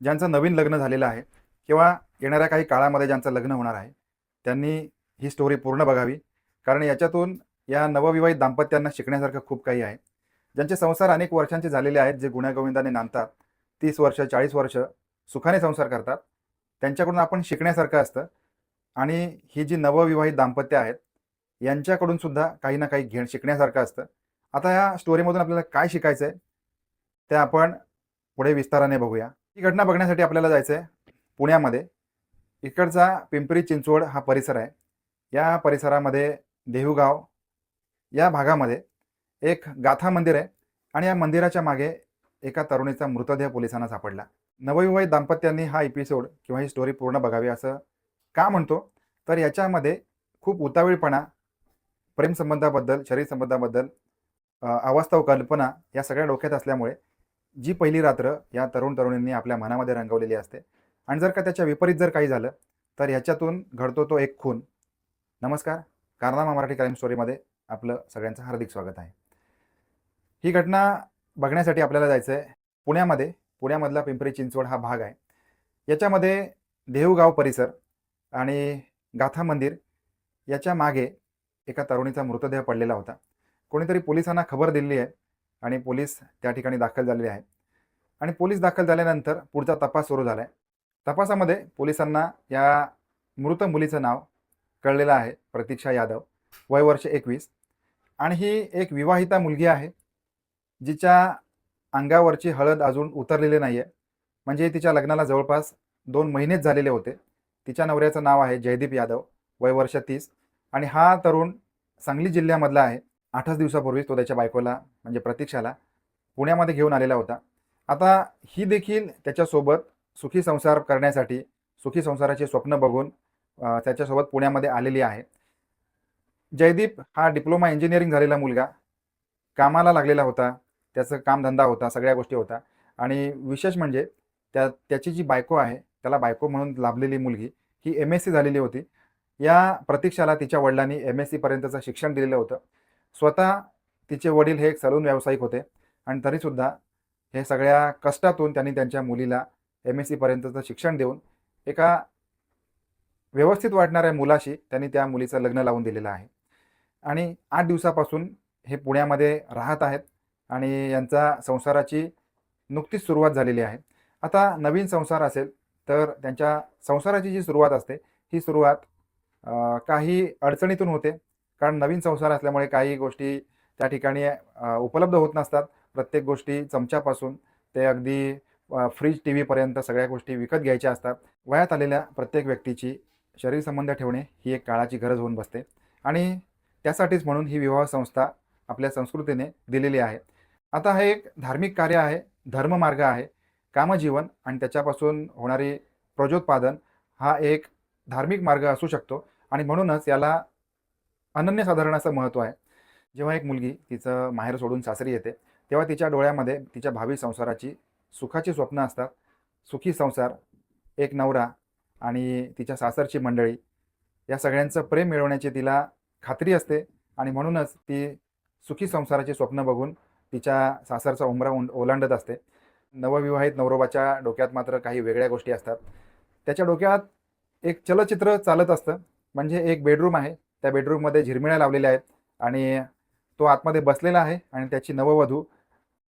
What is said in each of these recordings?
ज्यांचं नवीन लग्न झालेलं आहे किंवा येणाऱ्या काही काळामध्ये ज्यांचं लग्न होणार आहे त्यांनी ही स्टोरी पूर्ण बघावी. कारण याच्यातून या नवविवाहित दाम्पत्यांना शिकण्यासारखं खूप काही आहे. ज्यांचे संसार अनेक वर्षांचे झालेले आहेत जे गुण्यागोविंदाने नांदतात तीस वर्ष चाळीस वर्ष सुखाने संसार करतात त्यांच्याकडून आपण शिकण्यासारखं असतं. आणि ही जी नवविवाहित दाम्पत्य आहेत यांच्याकडून सुद्धा काही ना काही घेण शिकण्यासारखं असतं. आता या स्टोरीमधून आपल्याला काय शिकायचं आहे ते आपण पुढे विस्ताराने बघूया. ही घटना बघण्यासाठी आपल्याला जायचं आहे पुण्यामध्ये. इकडचा पिंपरी चिंचवड हा परिसर आहे. या परिसरामध्ये देहूगाव या भागामध्ये एक गाथा मंदिर आहे आणि या मंदिराच्या मागे एका तरुणीचा मृतदेह पोलिसांना सापडला. नवविवाहित दाम्पत्यांनी हा एपिसोड किंवा ही स्टोरी पूर्ण बघावी असं का म्हणतो? तर याच्यामध्ये खूप उतावीळपणा प्रेमसंबंधाबद्दल शरीरसंबंधाबद्दल अवास्तव कल्पना या सगळ्या डोक्यात असल्यामुळे जी पहिली रात्र या तरुण तरुणींनी आपल्या मनामध्ये रंगवलेली असते. आणि जर का त्याच्या विपरीत जर काही झालं तर ह्याच्यातून घडतो तो एक खून. नमस्कार. कारनामा मराठी क्राईम स्टोरीमध्ये आपलं सगळ्यांचं हार्दिक स्वागत आहे. ही घटना बघण्यासाठी आपल्याला जायचं आहे पुण्यामध्ये. पुण्यामधला पिंपरी चिंचवड हा भाग आहे. याच्यामध्ये देहूगाव परिसर आणि गाथा मंदिर याच्या मागे एका तरुणीचा मृतदेह पडलेला होता. कोणीतरी पोलिसांना खबर दिली आहे. आणि पोलीस त्या ठिकाणी दाखल झालेले आहे आणि पोलीस दाखल झाल्यानंतर पुढचा तपास सुरू झाला आहे तपासामध्ये पोलिसांना या मृत मुलीचं नाव कळलेलं आहे प्रतीक्षा यादव वय वर्ष एकवीस. आणि ही एक विवाहिता मुलगी आहे जिच्या अंगावरची हळद अजून उतरलेली नाही आहे म्हणजे तिच्या लग्नाला जवळपास दोन महिनेच झालेले होते. तिच्या नवऱ्याचं नाव आहे जयदीप यादव वय वर्ष तीस. आणि हा तरुण सांगली जिल्ह्यामधला आहे. आठच दिवसापूर्वीच तो त्याच्या बायकोला म्हणजे प्रतीक्षाला पुण्यामध्ये घेऊन आलेला होता. आता ही देखील त्याच्यासोबत सुखी संसार करण्यासाठी सुखी संसाराचे स्वप्न बघून त्याच्यासोबत पुण्यामध्ये आलेली आहे. जयदीप हा डिप्लोमा इंजिनिअरिंग झालेला मुलगा. कामाला लागलेला होता. त्याचं कामधंदा होता सगळ्या गोष्टी होता. आणि विशेष म्हणजे त्या त्याची जी बायको आहे त्याला बायको म्हणून लाभलेली मुलगी ही एम एस सी झालेली होती. या प्रतीक्षाला तिच्या वडिलांनी एम एस सीपर्यंतचं शिक्षण दिलेलं होतं. स्वतः तिचे वडील हे एक सलून व्यावसायिक होते आणि तरीसुद्धा हे सगळ्या कष्टातून त्यांनी त्यांच्या मुलीला एम एस सीपर्यंतचं शिक्षण देऊन एका व्यवस्थित वाटणाऱ्या मुलाशी त्यांनी त्या मुलीचं लग्न लावून दिलेलं आहे. आणि आठ दिवसापासून हे पुण्यामध्ये राहत आहेत आणि यांचा संसाराची नुकतीच सुरुवात झालेली आहे. आता नवीन संसार असेल तर त्यांच्या संसाराची जी सुरुवात असते ही सुरुवात काही अडचणीतून होते. कारण नवीन संसार असल्यामुळे काही गोष्टी त्या ठिकाणी उपलब्ध होत नसतात. प्रत्येक गोष्टी चमच्यापासून ते अगदी फ्रीज टी व्हीपर्यंत सगळ्या गोष्टी विकत घ्यायच्या असतात. वयात आलेल्या प्रत्येक व्यक्तीची शरीर संबंध ठेवणे ही एक काळाची गरज होऊन बसते. आणि त्यासाठीच म्हणून ही विवाह संस्था आपल्या संस्कृतीने दिलेली आहे. आता हे एक धार्मिक कार्य आहे धर्ममार्ग आहे कामजीवन आणि त्याच्यापासून होणारी प्रजोत्पादन हा एक धार्मिक मार्ग असू शकतो. आणि म्हणूनच याला अनन्यसाधारण असं महत्त्व आहे. जेव्हा एक मुलगी तिचं माहेर सोडून सासरी येते तेव्हा तिच्या डोळ्यामध्ये तिच्या भावी संसाराची सुखाची स्वप्न असतात. सुखी संसार एक नवरा आणि तिच्या सासरची मंडळी या सगळ्यांचं प्रेम मिळवण्याची तिला खात्री असते आणि म्हणूनच ती सुखी संसाराची स्वप्न बघून तिच्या सासरचा उमरा उं- ओलांडत असते. नवविवाहित नवरोबाच्या डोक्यात मात्र काही वेगळ्या गोष्टी असतात. त्याच्या डोक्यात एक चलचित्र चालत असतं. म्हणजे एक बेडरूम आहे. त्या बेडरूममध्ये झिरमिळ्या लावलेल्या आहेत आणि तो आतमध्ये बसलेला आहे आणि त्याची नववधू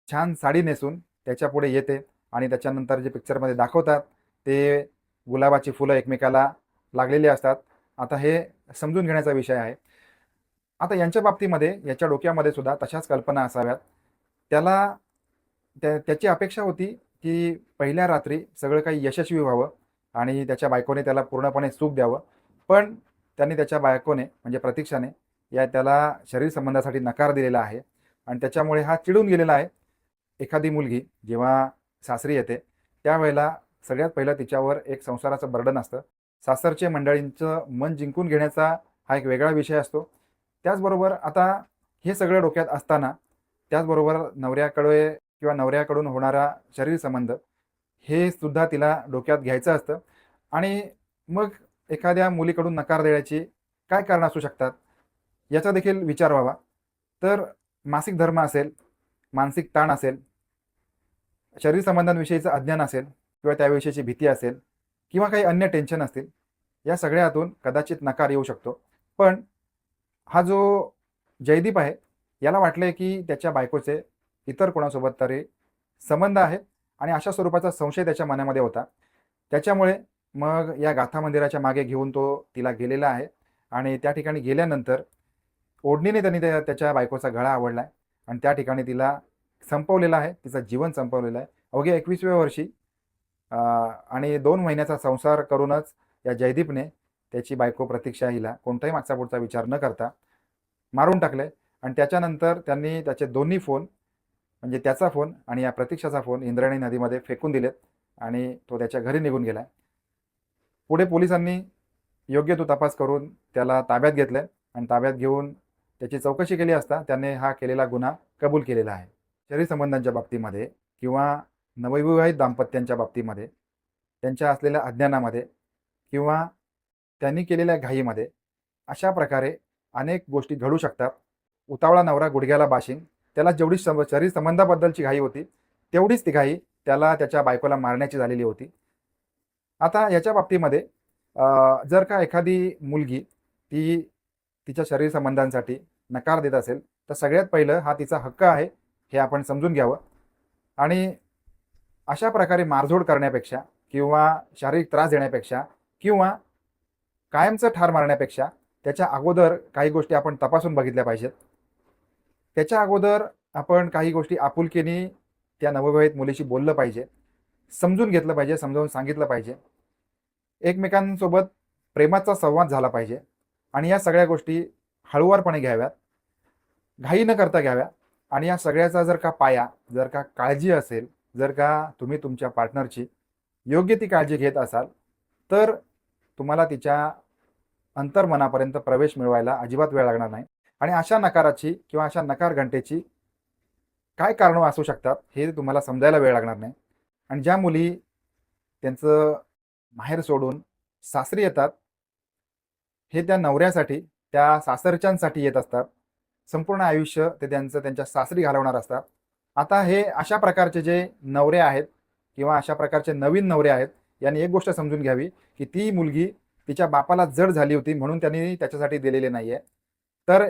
छान साडी नेसून त्याच्यापुढे येते आणि त्याच्यानंतर जे पिक्चरमध्ये दाखवतात ते गुलाबाची फुलं एकमेकाला लागलेली असतात. आता हे समजून घेण्याचा विषय आहे. आता यांच्या बाबतीमध्ये याच्या डोक्यामध्ये सुद्धा तशाच कल्पना असाव्यात. त्याला त्या त्याची अपेक्षा होती की पहिल्या रात्री सगळं काही यशस्वी व्हावं आणि त्याच्या बायकोने त्याला पूर्णपणे सुख द्यावं. पण त्यांनी त्याच्या बायकोने म्हणजे प्रतीक्षाने या त्याला शरीर संबंधासाठी नकार दिलेला आहे. आणि त्याच्यामुळे हा चिडून गेलेला आहे. एखादी मुलगी जेव्हा सासरी येते त्यावेळेला सगळ्यात पहिलं तिच्यावर एक संसाराचं बर्डन असतं. सासरचे मंडळींचं मन जिंकून घेण्याचा हा एक वेगळा विषय असतो. त्याचबरोबर आता हे सगळं डोक्यात असताना त्याचबरोबर नवऱ्याकडे किंवा नवऱ्याकडून होणारा शरीर संबंध हे सुद्धा तिला डोक्यात घ्यायचं असतं. आणि मग एखाद्या मुलीकडून नकार देण्याची काय कारणं असू शकतात? याचा देखील विचार व्हावा. तर मासिक धर्म असेल मानसिक ताण असेल शरीर संबंधांविषयीचं अज्ञान असेल किंवा त्याविषयीची भीती असेल किंवा काही अन्य टेन्शन असतील या सगळ्यातून कदाचित नकार येऊ शकतो. पण हा जो जयदीप आहे याला वाटले की त्याच्या बायकोचे इतर कोणासोबत तरी संबंध आहेत आणि अशा स्वरूपाचा संशय त्याच्या मनामध्ये होता. त्याच्यामुळे मग या गाथा मंदिराच्या मागे घेऊन तो तिला गेलेला आहे. आणि त्या ठिकाणी गेल्यानंतर ओढणीने त्यांनी त्या त्याच्या बायकोचा गळा आवडला आहे. आणि त्या ठिकाणी तिला संपवलेला आहे. तिचं जीवन संपवलेलं आहे. अवघ्या एकवीसव्या वर्षी आणि दोन महिन्याचा संसार करूनच या जयदीपने त्याची बायको प्रतीक्षा हिला कोणताही मागचा पुढचा विचार न करता मारून टाकले आणि त्याच्यानंतर त्यांनी त्याचे दोन्ही फोन म्हणजे त्याचा फोन आणि या प्रतीक्षाचा फोन इंद्रायणी नदीमध्ये फेकून दिलेत. आणि तो त्याच्या घरी निघून गेला पुढे पोलिसांनी योग्य तो तपास करून त्याला ताब्यात घेतलं आणि ताब्यात घेऊन त्याची चौकशी केली असता त्याने हा केलेला गुन्हा कबूल केलेला आहे. शरीर संबंधांच्या बाबतीमध्ये किंवा नवविवाहित दाम्पत्यांच्या बाबतीमध्ये त्यांच्या असलेल्या अज्ञानामध्ये किंवा त्यांनी केलेल्या घाईमध्ये अशा प्रकारे अनेक गोष्टी घडू शकतात. उतावळा नवरा गुडघ्याला बाशिंग त्याला जेवढी सम शरीर संबंधाबद्दलची घाई होती तेवढीच ती घाई त्याला त्याच्या बायकोला मारण्याची झालेली होती. आता याच्या बाबतीमध्ये जर का एखादी मुलगी ती तिच्या शरीर संबंधांसाठी नकार देत असेल तर सगळ्यात पहिलं हा तिचा हक्क आहे हे आपण समजून घ्यावं. आणि अशा प्रकारे मारझोड करण्यापेक्षा किंवा शारीरिक त्रास देण्यापेक्षा किंवा कायमचं ठार मारण्यापेक्षा त्याच्या अगोदर काही गोष्टी आपण तपासून बघितल्या पाहिजेत. त्याच्या अगोदर आपण काही गोष्टी आपुलकीने त्या नवविवाहित मुलीशी बोललं पाहिजे समजून घेतलं पाहिजे समजावून सांगितलं पाहिजे. एकमेकांसोबत प्रेमाचा संवाद झाला पाहिजे. आणि या सगळ्या गोष्टी हळुवारपणे घ्याव्यात. घाई न करता घ्याव्या आणि या सगळ्याचा जर का पाया जर का काळजी असेल जर का तुम्ही तुमच्या पार्टनरची योग्य ती काळजी घेत असाल तर तुम्हाला तिच्या अंतर्मनापर्यंत प्रवेश मिळवायला अजिबात वेळ लागणार नाही. आणि अशा नकाराची किंवा अशा नकार घंटेची काय कारणं असू शकतात हे तुम्हाला समजायला वेळ लागणार नाही. आणि ज्या मुली त्यांचं माहेर सोडून सासरी येतात. हे त्या नवऱ्यासाठी त्या सासरच्यांसाठी येत असतात. संपूर्ण आयुष्य ते त्यांचं त्यांच्या सासरी घालवणार असतात. आता हे अशा प्रकारचे जे नवरे आहेत किंवा अशा प्रकारचे नवीन नवरे आहेत यांनी एक गोष्ट समजून घ्यावी की ती मुलगी तिच्या बापाला जड झाली होती म्हणून त्यांनी त्याच्यासाठी दिलेली नाही आहे तर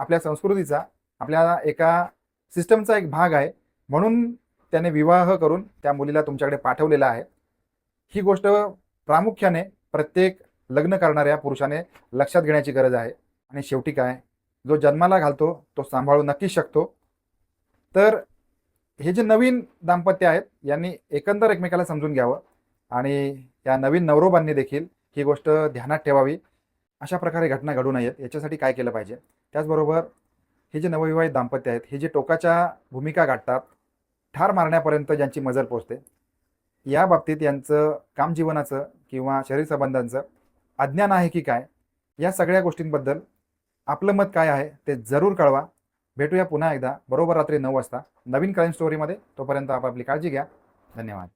आपल्या संस्कृतीचा आपल्या एका सिस्टमचा एक भाग आहे. म्हणून त्याने विवाह करून त्या मुलीला तुमच्याकडे पाठवलेला आहे. ही गोष्ट प्रामुख्याने प्रत्येक लग्न करणाऱ्या पुरुषाने लक्षात घेण्याची गरज आहे. आणि शेवटी काय? जो जन्माला घालतो तो सांभाळू नक्कीच शकतो. तर हे जे नवीन दाम्पत्य आहेत यांनी एकंदर एकमेकाला समजून घ्यावं. आणि या नवीन नवरोबांनी देखील ही गोष्ट ध्यानात ठेवावी. अशा प्रकारे घटना घडू नयेत. याच्यासाठी काय केलं पाहिजे? त्याचबरोबर हे जे नवविवाहित दाम्पत्य आहेत हे जे टोकाच्या भूमिका गाठतात ठार मारण्यापर्यंत ज्यांची मजल पोचते या बाबतीत यांचं कामजीवनाचं किंवा शरीर संबंधांचं अज्ञान आहे की काय या सगळ्या गोष्टींबद्दल आपलं मत काय आहे ते जरूर कळवा. भेटूया पुन्हा एकदा बरोबर रात्री नऊ वाजता. नवीन क्राईम स्टोरीमध्ये तोपर्यंत आपापली काळजी घ्या. धन्यवाद.